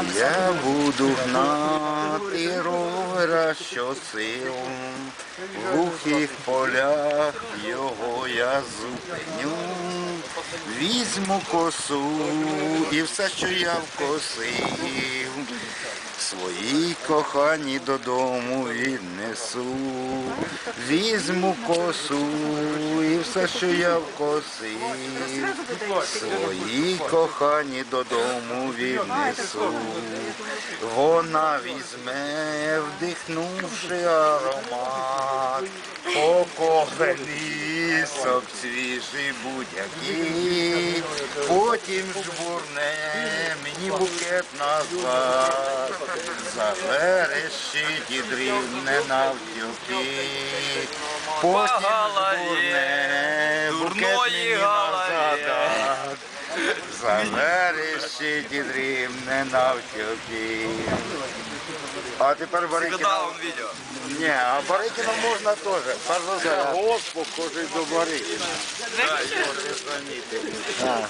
Я буду гнати ровера щосил, в глухих полях його я зупиню, візьму косу і все, що я вкосив, своїй кохані додому віднесу, візьму косу і все, що я вкосив, своїй кохані додому віднесу. Вона візьме, вдихнувши аромат, покохе лісок свіжий будь-який, потім жбурне мені букет назад, заверещить і дрібне навтюки, потім жбурне букет мені назад. Заверещить і дрібне навтюки. А тепер Барикіна. Он видео? Ні, а Барикіна можна теж. Перш за все, Господь, кожен до Барикіна. Да.